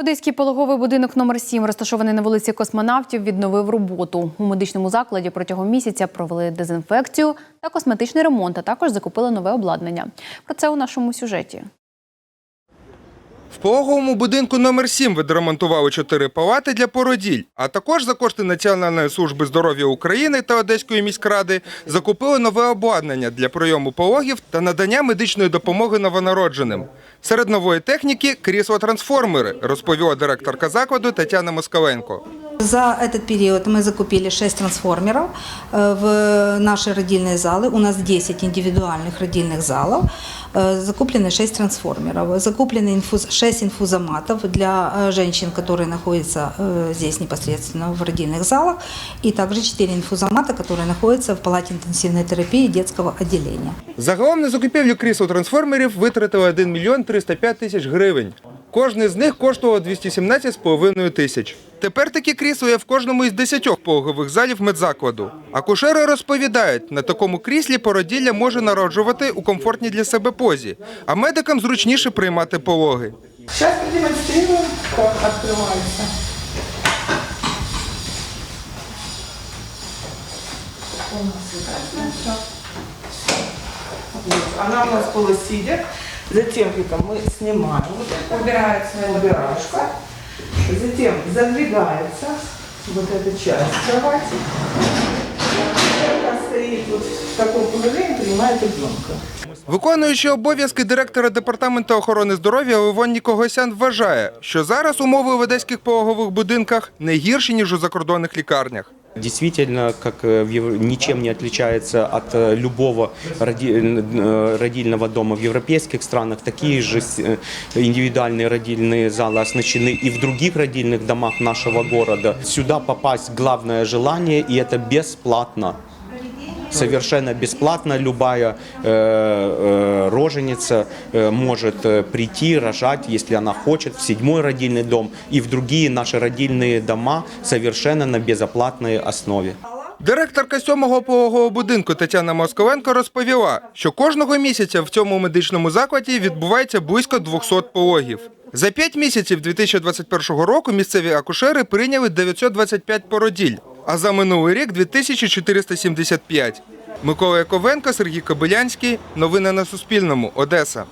Одеський пологовий будинок номер 7 розташований на вулиці Космонавтів, відновив роботу. У медичному закладі протягом місяця провели дезінфекцію та косметичний ремонт, а також закупили нове обладнання. Про це у нашому сюжеті. В пологовому будинку номер 7 відремонтували чотири палати для породіль, а також за кошти Національної служби здоров'я України та Одеської міськради закупили нове обладнання для прийому пологів та надання медичної допомоги новонародженим. Серед нової техніки крісло-трансформери, розповіла директорка закладу Тетяна Москаленко. За этот период мы закупили 6 трансформеров э, в наши родильные залы. У нас 10 индивидуальных родильных залов. Э, Закуплены 6 трансформеров. Закуплены инфуз, 6 инфузоматов для э, женщин, которые находятся э, здесь непосредственно в родильных залах. И также 4 инфузомата, которые находятся в палате интенсивной терапии детского отделения. Загалом на закупівлю крісел-трансформерів витратили 1 мільйон 305 тисяч гривень. Кожне з них коштувало 217,5 тисяч. Тепер такі крісла є в кожному із десятьох пологових залів медзакладу. Акушери розповідають, на такому кріслі породілля може народжувати у комфортній для себе позі, а медикам зручніше приймати пологи. Открывается. У нас красная, всё. У нас полусидя. Затем это мы снимаем. Вот это убирается убирашка. Затем задвигается вот эта часть кровати. Она стоит вот в таком положении, принимает ребенка. Виконуючи обов'язки директора департаменту охорони здоров'я Левон Нікогосян вважає, що зараз умови в одеських пологових будинках не гірші ніж у закордонних лікарнях. Действительно, как э, в Ев- ничем не отличается от э, любого роди- э, родильного дома в европейских странах, такие же с- э, индивидуальные родильные залы оснащены и в других родильных домах нашего города. Сюда попасть главное желание, и это бесплатно. Совершенно бесплатно любая э, э, роженица э, может э, прийти, рожать, если она хочет, в седьмой родильный дом и в другие наши родильные дома совершенно на безоплатной основе. Директорка сьомого пологового будинку Тетяна Московенко розповіла, що кожного місяця в цьому медичному закладі відбувається близько 200 пологів. За п'ять місяців 2021 року місцеві акушери прийняли 925 породіль, а за минулий рік 2475. Микола Яковенко, Сергій Кобилянський. Новини на Суспільному. Одеса.